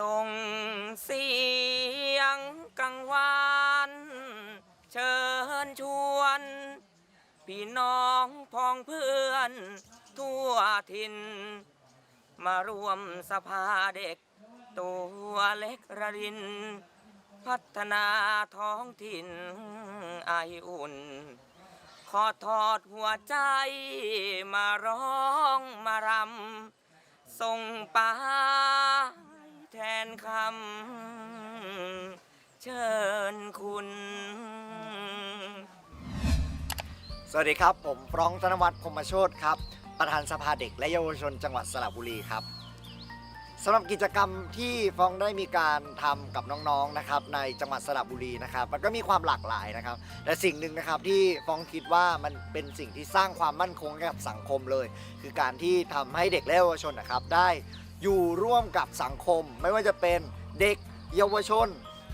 ส่งเสียงกังวานเชิญชวน พี่น้องพ้องเพื่อน ทั่วถิ่น มารวมสภาเด็ก ตัวเล็กระริน พัฒนาท้องถิ่นไออุ่น ขอทอดหัวใจมาร้องมารำส่งปแท นคำเชิญคุณ สวัสดีครับ ผมฟรองก์ธนวัฒน์พรหมโชตครับ ประธานสภาเด็กและเยาวชนจังหวัดสระบุรีครับสำหรับกิจกรรมที่ฟองได้มีการทำกับน้องๆนะครับ ในจังหวัดสระบุรีนะครับ มันก็มีความหลากหลายนะครับ แต่สิ่งหนึ่งนะครับที่ฟองคิดว่ามันเป็นสิ่งที่สร้างความมั่นคงให้กับสังคมเลย คือการที่ทำให้เด็กและเยาวชนนะครับ ได้ อยู่ร่วมกับสังคม ไม่ว่าจะเป็นเด็กเยาวชน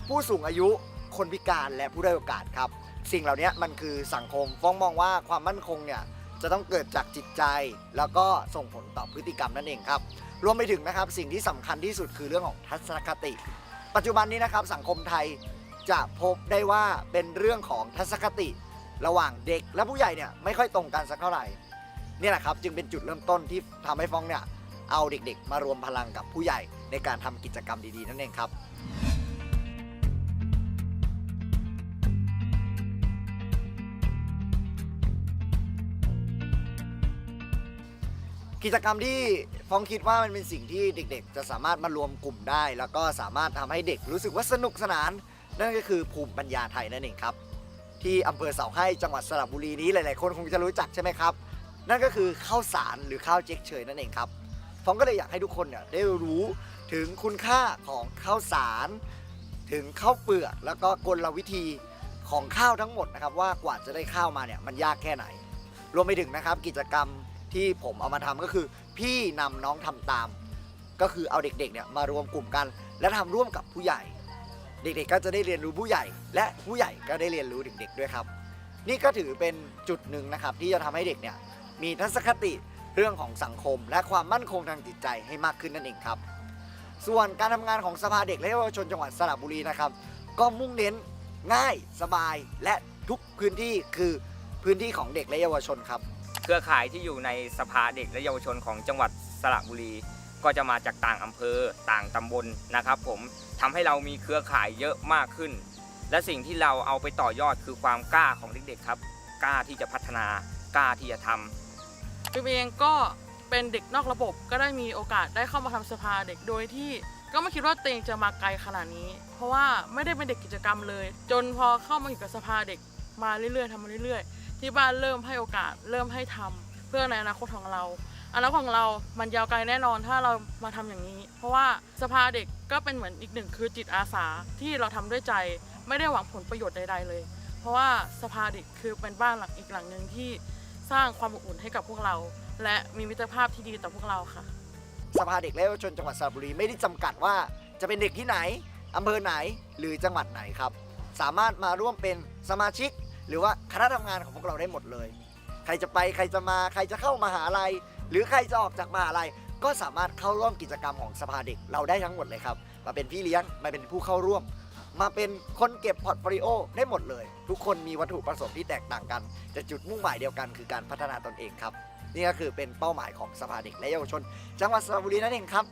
ผู้สูงอายุคนพิการและผู้ด้อยโอกาสครับ สิ่งเหล่านี้มันคือสังคมฟ้องมองว่าความมั่นคงเนี่ยจะต้องเกิดจากจิตใจ แล้วก็ส่งผลต่อพฤติกรรมนั่นเองครับรวมไปถึงนะครับสิ่งที่สำคัญที่สุดคือเรื่องของทัศนคติ ปัจจุบันนี้นะครับสังคมไทยจะพบได้ว่าเป็นเรื่องของทัศนคติ ระหว่างเด็กและผู้ใหญ่เนี่ยไม่ค่อยตรงกันสักเท่าไหร่นี่แหละครับจึงเป็นจุดเริ่มต้นที่ทำให้ฟ้องเนี่ย เอาเด็กๆ มารวมพลังกับผู้ใหญ่ในการทำกิจกรรมดีๆ นั่นเองครับกิจกรรมที่ฟ้องคิดว่ามันเป็นสิ่งที่เด็กๆ จะสามารถมารวมกลุ่มได้ แล้วก็สามารถทำให้เด็กรู้สึกว่าสนุกสนาน นั่นก็คือภูมิปัญญาไทยนั่นเองครับ ที่อำเภอเสาให้จังหวัดสระบุรีนี้หลายๆ คนคงจะรู้จักใช่ไหมครับ นั่นก็คือข้าวสารหรือข้าวเจ๊กเฉยนั่นเองครับ ฟองก็เลยอยากให้ทุกคนเนี่ยได้รู้ถึงคุณค่าของข้าวสาร ถึงข้าวเปลือก แล้วก็กลวิธีของข้าวทั้งหมดนะครับว่ากว่าจะได้ข้าวมาเนี่ยมันยากแค่ไหน รวมไปถึงนะครับกิจกรรมที่ผมเอามาทำก็คือ พี่นำน้องทำตาม ก็คือเอาเด็กๆเนี่ยมารวมกลุ่มกัน และทำร่วมกับผู้ใหญ่ เด็กๆก็จะได้เรียนรู้ผู้ใหญ่ และผู้ใหญ่ก็ได้เรียนรู้เด็ก ๆ ด้วยครับ นี่ก็ถือเป็นจุดหนึ่งนะครับที่จะทำให้เด็กเนี่ยมีทัศนคติ เรื่องของสังคม และความมั่นคงทางจิตใจให้มากขึ้นนั่นเองครับ ส่วนการทำงานของสภาเด็กและเยาวชนจังหวัดสระบุรีนะครับ ก็มุ่งเน้นง่ายสบายและทุกพื้นที่คือพื้นที่ของเด็กและเยาวชนครับ เครือข่ายที่อยู่ในสภาเด็กและเยาวชนของจังหวัดสระบุรี ก็จะมาจากต่างอำเภอต่างตำบลนะครับ ผมทำให้เรามีเครือข่ายเยอะมากขึ้น และสิ่งที่เราเอาไปต่อยอดคือความกล้าของเด็กๆครับ กล้าที่จะพัฒนากล้าที่จะทำ ปิมเองก็เป็นเด็กนอกระบบก็ได้มีโอกาสได้เข้ามาทำสภาเด็กโดยที่ก็ไม่คิดว่าตัวเองจะมาไกลขนาดนี้ เพราะว่าไม่ได้เป็นเด็กกิจกรรมเลย จนพอเข้ามาอยู่กับสภาเด็กมาเรื่อยๆทำมาเรื่อยๆ ที่บ้านเริ่มให้โอกาสเริ่มให้ทำเพื่อในอนาคตของเราอนาคตของเรามันยาวไกลแน่นอนถ้าเรามาทำอย่างนี้ เพราะว่าสภาเด็กก็เป็นเหมือนอีกหนึ่งคือจิตอาสาที่เราทำด้วยใจไม่ได้หวังผลประโยชน์ใดๆเลย เพราะว่าสภาเด็กคือเป็นบ้านหลังอีกหลังหนึ่งที่ สร้างความอบอุ่นให้กับพวกเรา และมีมิตรภาพที่ดีต่อพวกเราค่ะ สภาเด็กและเยาวชนจังหวัดสระบุรีไม่ได้จำกัดว่าจะเป็นเด็กที่ไหนอำเภอไหนหรือจังหวัดไหนครับ สามารถมาร่วมเป็นสมาชิก หรือว่าคณะทำงานของพวกเราได้หมดเลย ใครจะไปใครจะมาใครจะเข้ามหาลัย หรือใครจะออกจากมหาลัย ก็สามารถเข้าร่วมกิจกรรมของสภาเด็กเราได้ทั้งหมดเลยครับ มาเป็นพี่เลี้ยงมาเป็นผู้เข้าร่วม มาเป็นคนเก็บพอร์ตโฟลิโอได้หมดเลย ทุกคนมีวัตถุประสงค์ที่แตกต่างกัน แต่จุดมุ่งหมายเดียวกันคือการพัฒนาตนเองครับ นี่ก็คือเป็นเป้าหมายของสภาเด็กและเยาวชน จังหวัดสระบุรีนั่นเองครับ